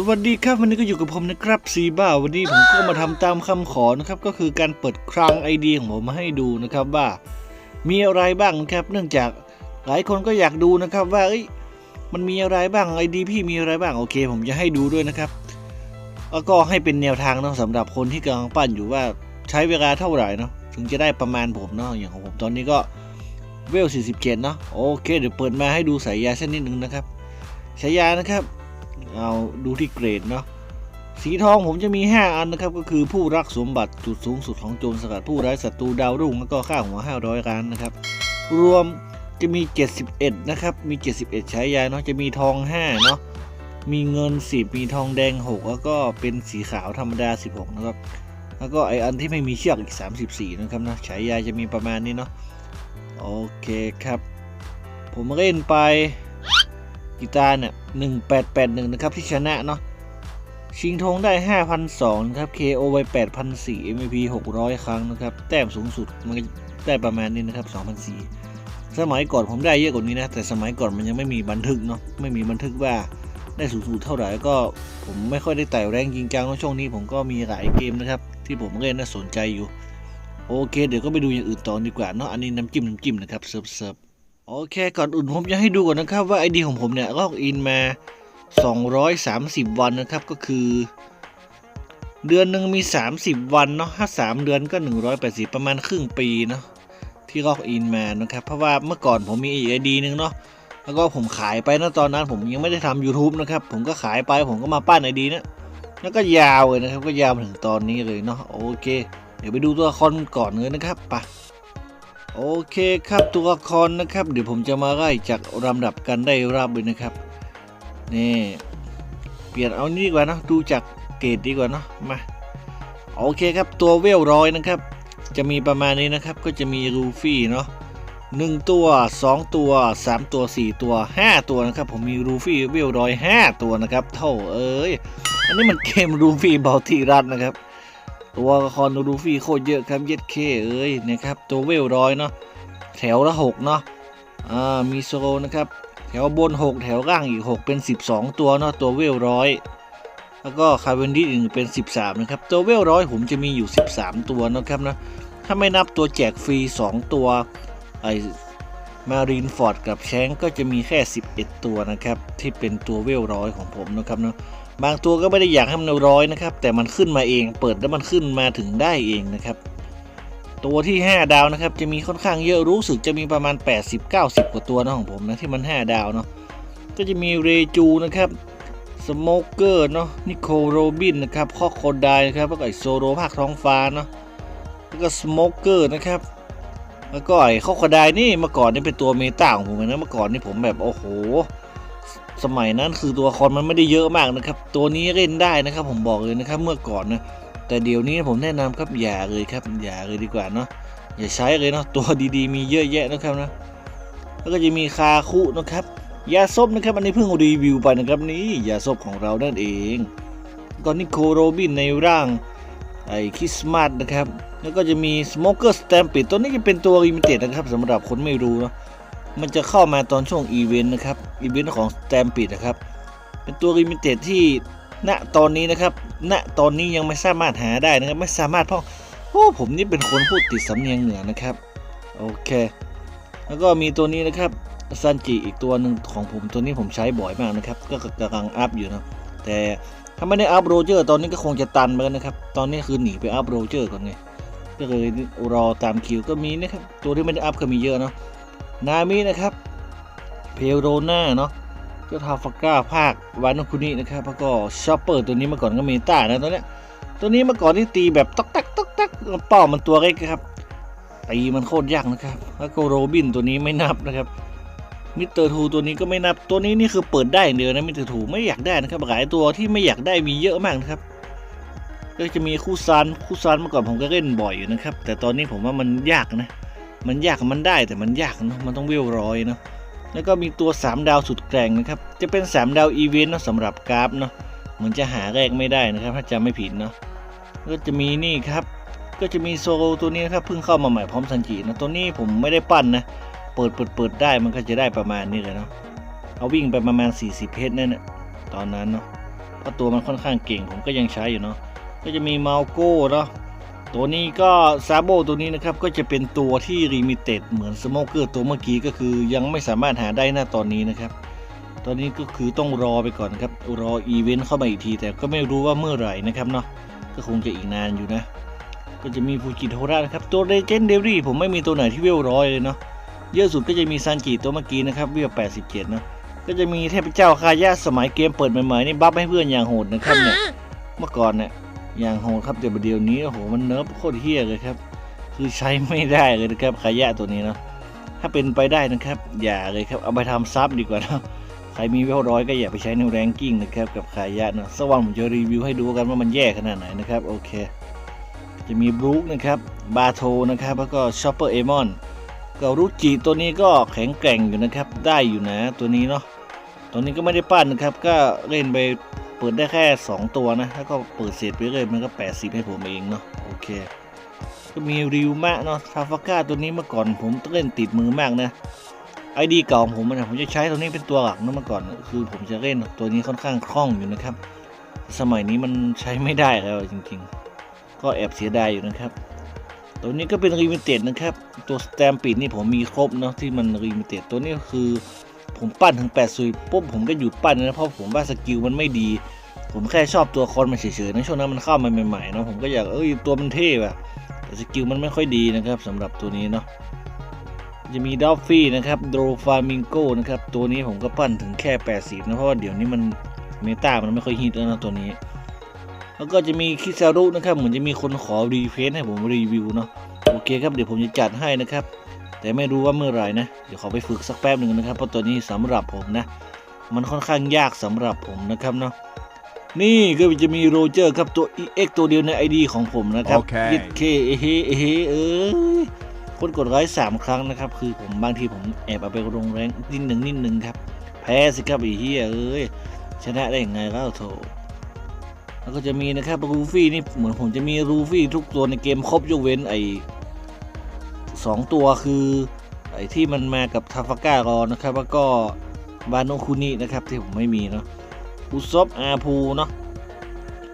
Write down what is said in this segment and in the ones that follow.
สวัสดีครับวันนี้ก็อยู่กับผมนะครับซีบ้าวันนี้ผมก็มาทำตามคำขอนะครับก็คือการเปิดคลังไอเดียของผมมาให้ดูนะครับว่า มีอะไรบ้างนะครับ เนื่องจากหลายคนก็อยากดูนะครับว่าเอ้ยมันมีอะไรบ้างไอดีพี่มีอะไรบ้างโอเค ผมจะให้ดูด้วยนะครับแล้วก็ให้เป็นแนวทางเนาะสำหรับคนที่กำลังปั้นอยู่ว่าใช้เวลาเท่าไหร่เนาะถึงจะได้ประมาณผมเนาะอย่างของผมตอนนี้ก็เวล47เนาะโอเค เดี๋ยวเปิดมาให้ดูสายยาเสักนิดนึงนะครับสายยานะครับ เอาดูที่เกรดเนาะสีทองผมจะมี 5 อันนะครับ ก็คือผู้รักสมบัติจุดสูงสุดของโจรสลัดผู้ร้ายศัตรูดาวรุ่งแล้วก็ค่าหัว 500ล้านนะครับ รวมจะมี 71 นะครับ มี 71 ใช้ยาเนาะจะมีทอง 5 เนาะมีเงิน 10 มีทองแดง 6 แล้วก็เป็นสีขาวธรรมดา 16 นะครับ แล้วก็ไออันที่ไม่มีเชือกอีก 34 นะครับนะฉายาจะมีประมาณนี้เนาะโอเคครับ ผมเล่นไป กีตาร์เนี่ยหนึ่งแปดแปดหนึ่งนะครับที่ชนะเนาะชิงธงได้ห้าพันสองครับ KO ไว้แปดพันสี่ MVP หกร้อยครั้งนะครับ แต้มสูงสุดมันได้ประมาณนี้นะครับสองพันสี่สมัยก่อนผมได้เยอะกว่านี้นะ แต่สมัยก่อนมันยังไม่มีบันทึกเนาะไม่มีบันทึกว่าได้สูงสุดเท่าไหร่ก็ผมไม่ค่อยได้ไต่แรงจริงจังเนอะช่วงนี้ผมก็มีหลายเกมนะครับ ที่ผมเล่นน่าสนใจอยู่ โอเค เดี๋ยวก็ไปดูอย่างอื่นต่อดีกว่าเนาะอันนี้น้ำจิ้มน้ำจิ้มนะครับเซิร์ฟเซิร์ฟ โอเคก่อนอื่นผมจะให้ดูก่อนนะครับว่าไอดีของผมเนี่ยล็อกอินมา 230 วันนะครับก็คือ เดือนหนึ่งมี 30 วันเนาะถ้า3 เดือนก็ 180 ประมาณครึ่งปีเนาะที่ล็อกอินมานะครับ เพราะว่าเมื่อก่อนผมมีอีกไอดีนึงเนาะแล้วก็ผมขายไปนะตอนนั้นผมยังไม่ได้ทำ YouTube นะครับ ผมก็ขายไปผมก็มาปั้นไอดีนะแล้วก็ยาวเลยนะครับ ก็ยาวถึงตอนนี้เลยเนาะโอเค เดี๋ยวไปดูตัวละครก่อนเลยนะครับไป โอเคครับตัวละครนะครับ เดี๋ยวผมจะมาไล่จากลำดับกันได้รับเลยนะครับนี่เปลี่ยนเอานี่ดีกว่านะดูจากเกรดดีกว่าเนาะมาโอเคครับตัวเวลร้อยนะครับ จะมีประมาณนี้นะครับก็จะมีลูฟี่เนาะหนึ่งตัวสองตัวสามตัวสี่ตัวห้าตัวนะครับ ผมมีลูฟี่เวลร้อยห้าตัวนะครับ เท่าเอ้ยอันนี้มันเกมลูฟี่เบลทีรัตนะครับ ตัวละครลูฟี่โคตรเยอะครับเย็ดเคเอ้ยนะครับตัวเวลร้อยเนาะแถวละหกเนาะอ่ามีโซโลนะครับแถวบน 6 แถวล่างอีก 6 เป็น 12 ตัวเนาะตัวเวลร้อยแล้วก็คาร์เวนดิสอีกเป็น 13 นะครับ ตัวเวลร้อยผมจะมีอยู่ 13 ตัวนะครับนะถ้าไม่นับตัวแจกฟรี 2 ตัวไอมารีนฟอร์ดกับแชงก็จะมีแค่ 11 ตัวนะครับ ที่เป็นตัวเวลร้อยของผมนะครับเนาะ บางตัวก็ไม่ได้อยากให้มันร้อยนะครับ แต่มันขึ้นมาเอง เปิดแล้วมันขึ้นมาถึงได้เองนะครับ ตัวที่ 5 ดาวนะครับ จะมีค่อนข้างเยอะรู้สึกจะมีประมาณ 80-90 กว่าตัวนะของผมนะที่มัน 5 ดาวเนาะก็จะมีเรจูนะครับสโมเกอร์เนาะนิโคโรบินนะครับข้อโคไดนะครับแล้วก็ไอโซโรภาคท้องฟ้าเนาะแล้วก็สโมเกอร์นะครับแล้วก็ไอข้อโคไดนี่เมื่อก่อนนี่เป็นตัวเมตาของผมนะเมื่อก่อนนี่ผมแบบโอ้โห สมัยนั้นคือตัวละครมันไม่ได้เยอะมากนะครับ ตัวนี้เล่นได้นะครับ ผมบอกเลยนะครับเมื่อก่อนนะแต่เดี๋ยวนี้ผมแนะนำครับอย่าเลยครับ อย่าเลยดีกว่าเนาะอย่าใช้เลยเนาะตัวดีๆ มีเยอะแยะนะครับนะแล้วก็จะมีคาคุนะครับยาซบนะครับอันนี้เพิ่งรีวิวไปนะครับนี่ยาซบของเรานั่นเองก็นิโคโรบินในร่างไอ้คริสต์มาสนะครับแล้วก็จะมีสโมเกอร์สแตมปิดตัวนี้จะเป็นตัวลิมิเต็ดนะครับสำหรับคนไม่รู้เนาะ มันจะเข้ามาตอนช่วงอีเวนต์นะครับอีเวนต์ของสแตมปิดนะครับ เป็นตัวลิมิเต็ดที่ณตอนนี้นะครับ ณตอนนี้ยังไม่สามารถหาได้นะครับ ไม่สามารถเพราะโอ้ผมนี่เป็นคนพูดติดสำเนียงเหนือนะครับ โอเค แล้วก็มีตัวนี้นะครับซันจิอีกตัวหนึ่งของผมตัวนี้ผมใช้บ่อยมากนะครับ ก็กำลังอัพอยู่นะแต่ถ้าไม่ได้อัพโรเจอร์ตอนนี้ก็คงจะตันไปแล้วนะครับ ตอนนี้คือหนีไปอัพโรเจอร์ก่อนไงก็เลยรอตามคิวก็มีนะครับ ตัวที่ไม่ได้อัพก็มีเยอะเนาะ นามินะครับ เพโรนาเนาะเจ้าทาฟาก้าภาควานคุนินะครับแล้วก็ชอปเปอร์ตัวนี้เมื่อก่อนก็เมตานะตัวเนี้ยตัวนี้เมื่อก่อนที่ตีแบบตอกตักตอกตักเป้ามันตัวเล็กครับตีมันโคตรยากนะครับ แล้วก็โรบินตัวนี้ไม่นับนะครับมิสเตอร์ทูตัวนี้ก็ไม่นับตัวนี้นี่คือเปิดได้อย่างเดียวนะมิสเตอร์ทูไม่อยากได้นะครับหลายตัวที่ไม่อยากได้มีเยอะมากนะครับ ก็จะมีคู่ซานคู่ซานเมื่อก่อนผมก็เล่นบ่อยอยู่นะครับ แต่ตอนนี้ผมว่ามันยากนะ มันยากมันได้แต่มันยากเนาะมันต้องเวลร้อยเนาะแล้วก็มีตัว 3 ดาวสุดแกร่งนะครับจะเป็น 3 ดาวอีเวนต์เนาะสำหรับกราฟเนาะเหมือนจะหาแรกไม่ได้นะครับ ถ้าจำไม่ผิดเนาะก็จะมีนี่ครับ ก็จะมีโซโลตัวนี้นะครับเพิ่งเข้ามาใหม่พร้อมซันจินะตัวนี้ผมไม่ได้ปั้นนะเปิดเปิดเปิดได้มันก็จะได้ประมาณนี้เลยเนาะเอาวิ่งไปประมาณ 40 เพชรนั่นแหละตอนนั้นเนาะเพราะตัวมันค่อนข้างเก่งผมก็ยังใช้อยู่เนาะก็จะมีมาโก้เนาะ ตัวนี้ก็ซาโบตัวนี้นะครับก็จะเป็นตัวที่รีมิเต็ดเหมือนสโมเกอร์ตัวเมื่อกี้ก็คือยังไม่สามารถหาได้หน้าตอนนี้นะครับ ตอนนี้ก็คือต้องรอไปก่อนครับรออีเวนต์เข้ามาอีกที แต่ก็ไม่รู้ว่าเมื่อไหร่นะครับเนาะก็คงจะอีกนานอยู่นะ ก็จะมีฟูจิโทระนะครับตัวเ e เจนเดรี่ผมไม่มีตัวไหนที่เวลร้อยเลยเนาะเยอะสุดก็จะมีซันจิตัวเมื่อกี้นะครับเวล87เนาะก็จะมีเทพเจ้าคายะสมัยเกมเปิดใหม่ๆนี่บัฟให้เพื่อนอย่างโหดนะครับเนี่ยเมื่อก่อนเนี่ย อย่างโหดครับแต่ประเดี๋ยวนี้โอ้โหมันเนิร์ฟโคตรเฮี้ยเลยครับ คือใช้ไม่ได้เลยนะครับคายะตัวนี้เนาะถ้าเป็นไปได้นะครับ อย่าเลยครับเอาไปทำซับดีกว่าเนอะใครมีเวลร้อยก็อย่าไปใช้ในแรงกิ้งนะครับกับคายะเนาะสกว่างผมจะรีวิวให้ดูกันว่ามันแย่ขนาดไหนนะครับโอเค จะมีบรูคนะครับบาโทนะครับแล้วก็ชอปเปอร์เอมอนก็รุจิตัวนี้ก็แข็งแกร่งอยู่นะครับ ได้อยู่นะตัวนี้เนาะตัวนี้ก็ไม่ได้ปั้นนะครับ ก็เล่นไป เปิดได้แค่ 2 ตัวนะ แล้วก็เปิดเสร็จไปเลยมันก็ 80 ให้ผมเองเนาะ โอเค ก็มีริวมะเนาะทาฟาก้าตัวนี้เมื่อก่อนผมเล่นติดมือมากนะ ไอดีเก่าของผมนะผมจะใช้ตัวนี้เป็นตัวหลักนะเมื่อก่อน คือผมจะเล่นตัวนี้ค่อนข้างคล่องอยู่นะครับ สมัยนี้มันใช้ไม่ได้แล้วจริงๆ ก็แอบเสียดายอยู่นะครับ ตัวนี้ก็เป็นรีมิเต็ดนะครับ ตัวสแตมปิดนี่ผมมีครบเนาะที่มันรีมิเต็ดตัวนี้ก็คือ ผมปั้นถึง8ซุยปุ๊บผมก็หยุดปั้นนะเพราะผมว่าสกิลมันไม่ดี ผมแค่ชอบตัวคอนมันเฉยๆในช่วงนั้นมันเข้ามาใหม่ๆเนาะผมก็อยากเอ้ยตัวมันเท่อะแต่สกิลมันไม่ค่อยดีนะครับสำหรับตัวนี้เนาะจะมีดอฟฟี่นะครับโดฟามิงโกนะครับตัวนี้ผมก็ปั้นถึงแค่ 80 นะเพราะว่าเดี๋ยวนี้มันเมตามันไม่ค่อยฮิตแล้วนะตัวนี้ แล้วก็จะมีคิซารุนะครับเหมือนจะมีคนขอรีเฟซให้ผมรีวิวเนาะโอเคครับเดี๋ยวผมจะจัดให้นะครับ แต่ไม่รู้ว่าเมื่อไหร่นะ เดี๋ยวขอไปฝึกสักแป๊บหนึ่งนะครับ เพราะตัวนี้สำหรับผมนะ มันค่อนข้างยากสำหรับผมนะครับเนาะนี่ก็จะมีโรเจอร์ครับตัว EX ตัวเดียวใน ID ของผมนะครับโอเคยิดเคเอเฮเอเฮเอ้ยคนกดไลค์สามครั้งนะครับ คือผมบางทีผมแอบเอาไปลงแรงนิดหนึ่งนิดหนึ่งครับ แพ้สิครับไอ้เฮียเอ้ยชนะได้ยังไงแล้วโถแล้วก็จะมีนะครับรูฟี่นี่เหมือนผมจะมีรูฟี่ทุกตัวในเกมครบยกเว้นไอ้ สองตัวคือไอ้ที่มันมากับทาฟาก้ารอนะครับ แล้วก็บานโนคุนินะครับที่ผมไม่มีเนาะอุซบอาพูเนาะ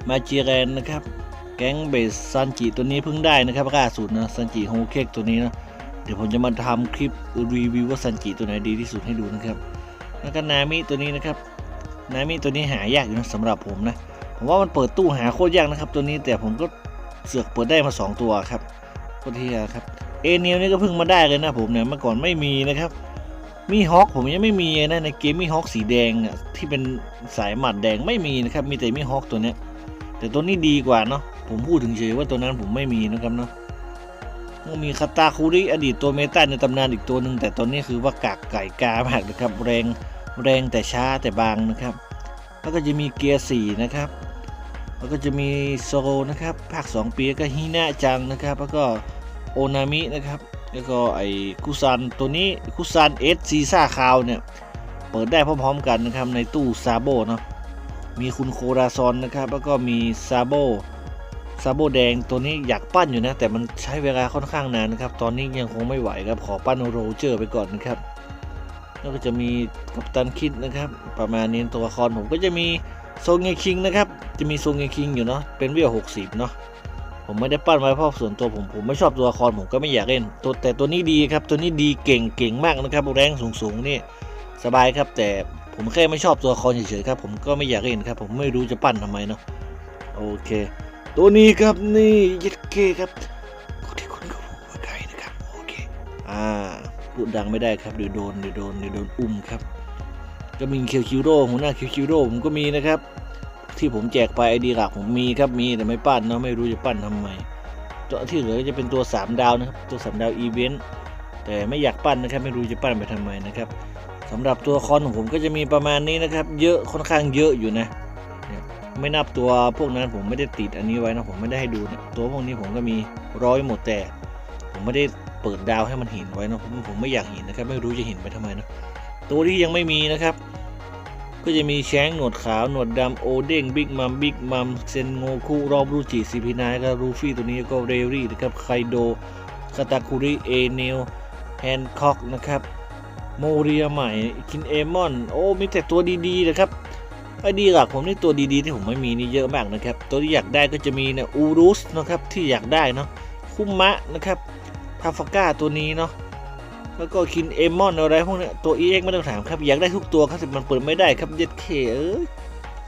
มาเจเรนนะครับ แก๊งเบสซันจิตัวนี้เพิ่งได้นะครับล่าสุดนะซันจิโฮเคกตัวนี้นะเดี๋ยวผมจะมาทำคลิปรีวิวว่าซันจิตัวไหนดีที่สุดให้ดูนะครับ แล้วก็นามิตัวนี้นะครับ นามิตัวนี้หายากอยู่นะสำหรับผมนะผมว่ามันเปิดตู้หาโคตรยากนะครับ ตัวนี้แต่ผมก็เสือกเปิดได้มา 2 ตัวครับโคตรเทียครับ เอเนียนี่ก็เพิ่งมาได้เลยนะผมเนี่ยเมื่อก่อนไม่มีนะครับ มีฮอคผมยังไม่มีนะในเกมมีฮอคสีแดงเนี่ยที่เป็นสายหมัดแดงไม่มีนะครับมีแต่มีฮอคตัวเนี้ยแต่ตัวนี้ดีกว่าเนาะผมพูดถึงเฉยว่าตัวนั้นผมไม่มีนะครับเนาะก็มีคาตาคุริอดีตตัวเมตาในตำนานอีกตัวหนึ่งแต่ตอนนี้คือว่ากากไก่กามากนะครับแรงแรงแต่ช้าแต่บางนะครับ แล้วก็จะมีเกียร์สี่นะครับ แล้วก็จะมีโซโลนะครับภาค 2 ปีก็ฮินาจังนะครับ แล้วก็ โอนามินะครับ แล้วก็ไอ้คุซันตัวนี้คุซันเอสซีซ่าคาวเนี่ย เปิดได้พร้อมๆกันนะครับ ในตู้ซาโบเนาะมีคุณโคราซอนนะครับ แล้วก็มีซาโบซาโบแดงตัวนี้อยากปั้นอยู่นะ แต่มันใช้เวลาค่อนข้างนานนะครับ ตอนนี้ยังคงไม่ไหวครับ ขอปั้นโรเจอร์ไปก่อนนะครับ แล้วก็จะมีกัปตันคิดนะครับ ประมาณนี้ตัวละครผมก็จะมีโซงเงคิงนะครับ จะมีโซงเงคิงอยู่เนาะ เป็นเวลหกสิบเนาะ ผมไม่ได้ปั้นไว้เพราะส่วนตัวผมผมไม่ชอบตัวละครผมก็ไม่อยากเล่น ตัวแต่ตัวนี้ดีครับ ตัวนี้ดีเก่งเก่งมากนะครับแรงสูงสูงๆนี่สบายครับ แต่ผมแค่ไม่ชอบตัวละครเฉยๆครับ ผมก็ไม่อยากเล่นครับ ผมไม่รู้จะปั้นทำไมเนาะโอเค ตัวนี้ครับนี่ยัดเคครับคนที่คุณก็รู้ว่าใครนะครับโอเคอ่าพูดดังไม่ได้ครับเดี๋ยวโดนเดี๋ยวโดนเดี๋ยวโดนอุ้มครับก็มีเคียวคิวโร่หัวหน้าเคียวคิวโร่ผมก็มีนะครับ ที่ผมแจกไปไอดีหลักผมมีครับมีแต่ไม่ปั้นเนาะไม่รู้จะปั้นทำไมตัวที่เหลือจะเป็นตัว 3 ดาวนะครับตัว 3 ดาวอีเวนต์แต่ไม่อยากปั้นนะครับไม่รู้จะปั้นไปทำไมนะครับสำหรับตัวคอนของผมก็จะมีประมาณนี้นะครับ เยอะค่อนข้างเยอะอยู่นะเนี่ยไม่นับตัวพวกนั้นผมไม่ได้ติดอันนี้ไว้นะผมไม่ได้ให้ดูนะตัวพวกนี้ผมก็มีร้อยหมดแต่ ผมไม่ได้เปิดดาวให้มันเห็นไว้นะผมผมไม่อยากเห็นนะครับ ไม่รู้จะเห็นไปทำไมนะตัวที่ยังไม่มีนะครับ ก็จะมีแชงหนวดขาว หนวดดำโอเด้งบิ๊กมัมบิ๊กมัมเซนโงคุรอบรูจิซีพีนายก็รูฟี่ตัวนี้ก็เรรี่นะครับไคโดคาตาคุริเอเนลแฮนคอกนะครับโมเรียใหม่คินเอมอนโอ้มีแต่ตัวดีๆนะครับไอดีหลักผมนี่ตัวดีๆที่ผมไม่มีนี่เยอะมากนะครับ ตัวที่อยากได้ก็จะมีเนี่ยอูรุสนะครับที่อยากได้เนาะคุมะนะครับทาฟาก้าตัวนี้เนาะ แล้วก็คินเอมอนอะไรพวกนี้ตัว EX ไม่ต้องถามครับอยากได้ทุกตัวครับแต่มันเปิดไม่ได้ครับเย็ดเคเอ้ย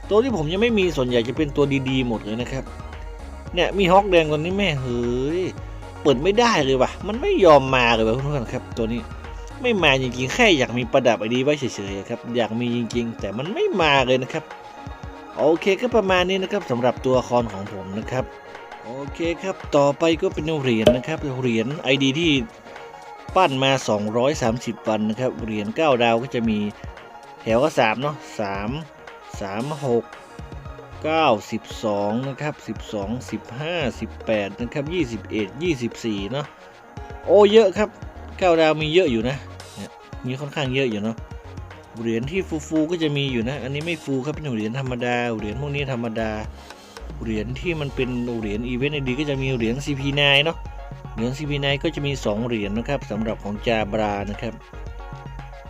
ตัวที่ผมยังไม่มีส่วนใหญ่จะเป็นตัวดีๆหมดเลยนะครับ เนี่ยมีฮอกแดงตัวนี้แม่เฮ้ยเปิดไม่ได้เลยว่ะ มันไม่ยอมมาเลยว่ะเพื่อนครับ ตัวนี้ไม่มาจริงๆ แค่อยากมีประดับไอดีไว้เฉยๆครับอยากมีจริง ๆ แต่มันไม่มาเลยนะครับ โอเคก็ประมาณนี้นะครับสำหรับตัวละครของผมนะครับ โอเคครับต่อไปก็เป็นเหรียญนะครับเหรียญ ID ที่ ปั้นมา 230 วันนะครับ เหรียญ9ดาวก็จะมีแถวก็3เนาะ3 3 6 9 12นะครับ12 15 18นะครับ21 24เนาะโอ้เยอะครับ 9 ดาวมีเยอะอยู่นะเนี่ยมีค่อนข้างเยอะอยู่เนาะเหรียญที่ฟูๆก็จะมีอยู่นะ อันนี้ไม่ฟูครับเป็นเหรียญธรรมดา เหรียญพวกนี้ธรรมดา เหรียญที่มันเป็นเหรียญอีเวนต์ดีก็จะมีเหรียญ CP9 เนาะ เหรียญ CP9 ก็จะมี 2 เหรียญนะครับสำหรับของจาบรานะครับ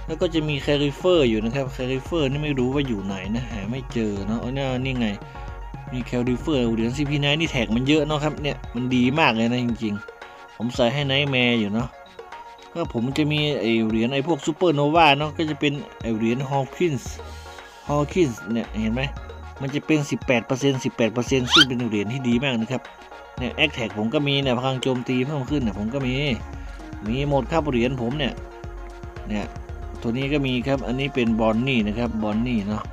แล้วก็จะมีแคริเฟอร์อยู่นะครับแคริเฟอร์นี่ไม่รู้ว่าอยู่ไหนนะหาไม่เจอเนาะอ๋อเนี่นี่ไงมีแคริเฟอร์เหรียญ CP9 นี่แท็กมันเยอะเนาะครับเนี่ยมันดีมากเลยนะจริงๆ ผมใส่ให้ไนท์แมร์อยู่เนาะก็ผมจะมีไอเหรียญไอพวกซูเปอร์โนวาเนาะก็จะเป็นไอเหรียญฮอว์คินส์ฮอว์คินส์เนี่ยเห็นไหม มันจะเป็น 18% 18%ซึ่งเป็นเหรียญที่ดีมากนะครับเนี่ยแอคแท็กผมก็มีเนี่ยพลังโจมตีเพิ่มขึ้นเนี่ยผมก็มี มีหมดครับเหรียญผมเนี่ยเนี่ยตัวนี้ก็มีครับอันนี้เป็นบอนนี่นะครับบอนนี่เนาะ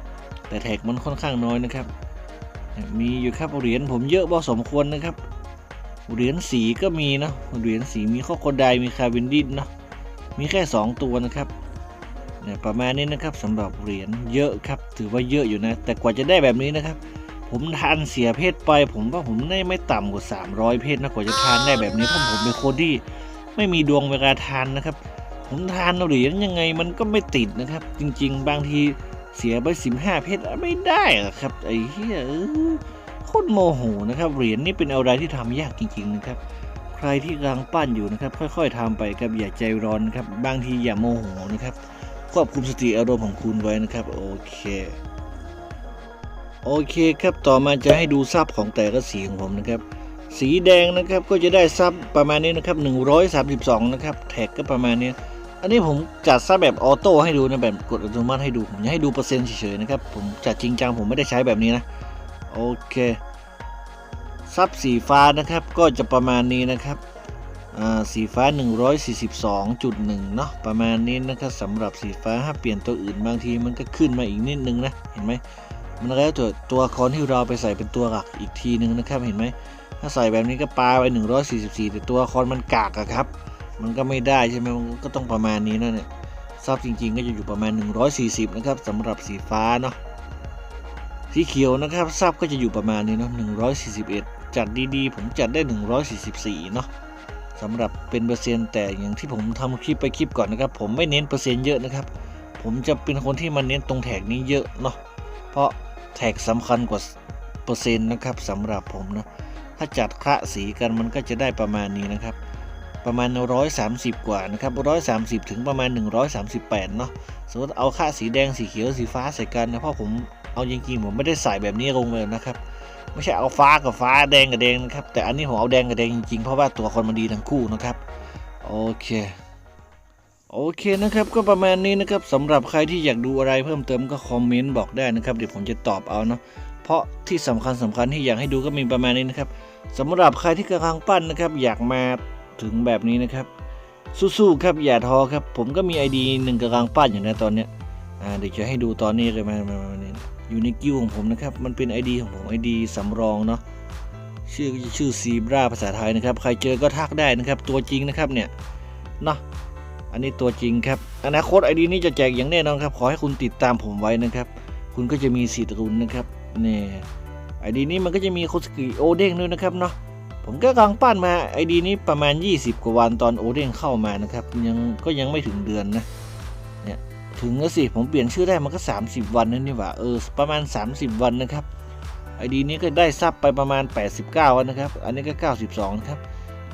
แต่แท็กมันค่อนข้างน้อยนะครับเนี่ยมีอยู่ครับเหรียญผมเยอะพอสมควรนะครับเหรียญสีก็มีเนาะเหรียญสีมีข้อโคไดมีคาวินดินเนาะมีแค่ 2 ตัวนะครับ เนี่ยประมาณนี้นะครับสำหรับเหรียญเยอะครับ ถือว่าเยอะอยู่นะ แต่กว่าจะได้แบบนี้นะครับ ผมทานเสียเพศไป ผมว่าผมได้ไม่ต่ำกว่า 300 เพศนะกว่าจะทานได้แบบนี้เพราะผมเป็นคนที่ไม่มีดวงเวลาทานนะครับ ผมทานเหรียญยังไงมันก็ไม่ติดนะครับ จริง ๆ บางทีเสียไป 15 เพชรไม่ได้อครับไอ้เหี้ยโคตรโมโหนะครับเหรียญนี่เป็นอะไรที่ทำยากจริง ๆ นะครับใครที่กำลังปั้นอยู่นะครับ ค่อย ๆทำไปครับอย่าใจร้อนครับบางทีอย่าโมโหนะครับ ควบคุมสติอารมณ์ของคุณไว้นะครับโอเคโอเคครับต่อมาจะให้ดูซับของแต่ละสีของผมนะครับ สีแดงนะครับก็จะได้ซับประมาณนี้นะครับ132 นะครับแท็กก็ประมาณนี้ อันนี้ผมจัดซับแบบออโต้ให้ดูนะแบบกดอัตโนมัติให้ดูผมจะให้ดูเปอร์เซ็นต์เฉยๆนะครับผมจัดจริงจังผมไม่ได้ใช้แบบนี้นะโอเคซับสีฟ้านะครับก็จะประมาณนี้นะครับ สีฟ้า 142.1 เนาะประมาณนี้นะครับสำหรับสีฟ้าถ้าเปลี่ยนตัวอื่นบางทีมันก็ขึ้นมาอีกนิดนึงนะ เห็นไหมมันแล้วแต่ตัวคอนที่เราไปใส่เป็นตัวหลักอีกทีนึงนะครับเห็นไหมถ้าใส่แบบนี้ก็ปาไป 144 แต่ตัวละครมันกากอะครับ มันก็ไม่ได้ใช่ไหมมันก็ต้องประมาณนี้นะเนี่ยซับจริงๆ ก็จะอยู่ประมาณ 140 นะครับสำหรับสีฟ้าเนาะสีเขียวนะครับซับก็จะอยู่ประมาณนี้เนาะ141 จัดดีๆ ผมจัดได้ 144 เนาะ สำหรับเป็นเปอร์เซ็นต์แต่อย่างที่ผมทำคลิปไปคลิปก่อนนะครับ ผมไม่เน้นเปอร์เซ็นต์เยอะนะครับ ผมจะเป็นคนที่มันเน้นตรงแท็กนี้เยอะเนาะเพราะแท็กสำคัญกว่าเปอร์เซ็นต์นะครับสำหรับผมนะถ้าจัดคละสีกันมันก็จะได้ประมาณนี้นะครับ ประมาณ 130 กว่านะครับ130 ถึงประมาณ 138 เนาะสมมติเอาค่าสีแดงสีเขียวสีฟ้าใส่กันนะเพราะผม เอาจริงๆผมไม่ได้ใส่แบบนี้ลงเลยนะครับ ไม่ใช่เอาฟ้ากับฟ้าแดงกับแดงนะครับ แต่อันนี้ผมเอาแดงกับแดงจริงๆเพราะว่าตัวคนมันดีทั้งคู่นะครับโอเคโอเคนะครับก็ประมาณนี้นะครับสำหรับใครที่อยากดูอะไรเพิ่มเติมก็คอมเมนต์บอกได้นะครับเดี๋ยวผมจะตอบเอาเนาะเพราะที่สำคัญสำคัญที่อยากให้ดูก็มีประมาณนี้นะครับสำหรับใครที่กำลังปั้นนะครับ อยากมาถึงแบบนี้นะครับสู้ๆครับอย่าท้อครับ ผมก็มีไอดีหนึ่งกำลังปั้นอยู่นะตอนเนี้ยอ่าเดี๋ยวจะให้ดูตอนนี้เลยมามามามานี่ อยู่ในกิ้วของผมนะครับ มันเป็น ID ของผม ID สำรองเนาะชื่อชื่อซีบราภาษาไทยนะครับ ใครเจอก็ทักได้นะครับ ตัวจริงนะครับเนี่ยเนาะอันนี้ตัวจริงครับ อนาคต ID นี้จะแจกอย่างแน่นอนครับ ขอให้คุณติดตามผมไว้นะครับ คุณก็จะมีสิทธิ์รุนนะครับเนี่ย ID นี้มันก็จะมีโคสกิโอเด้งด้วยนะครับเนาะผมก็กำลังปั้นมา ID นี้ประมาณ 20 กว่าวันตอนโอเด้งเข้ามานะครับยังก็ยังไม่ถึงเดือนนะ ถึงแล้วสิ ผมเปลี่ยนชื่อได้มันก็ 30 วันนั่นนี่หว่าเออประมาณ 30 วันนะครับไอดีนี้ก็ได้ซับไปประมาณ 89 วันนะครับ อันนี้ก็ 92นะครับ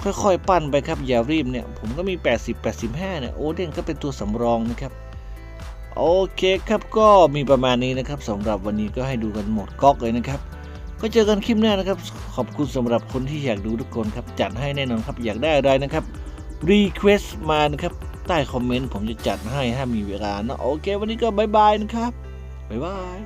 ค่อยๆ ปั้นไปครับอย่ารีบเนี่ย ผมก็มี 80 85 เนี่ย โอเด้งก็เป็นตัวสำรองนะครับ โอเคครับก็มีประมาณนี้นะครับสำหรับวันนี้ก็ให้ดูกันหมดก๊อกเลยนะครับ ก็เจอกันคลิปหน้านะครับ ขอบคุณสำหรับคนที่อยากดูทุกคนครับ จัดให้แน่นอนครับอยากได้อะไรนะครับรีเควสต์มานะครับ ใต้คอมเมนต์ผมจะจัดให้ถ้ามีเวลานะโอเค วันนี้ก็บายบายนะครับบายบาย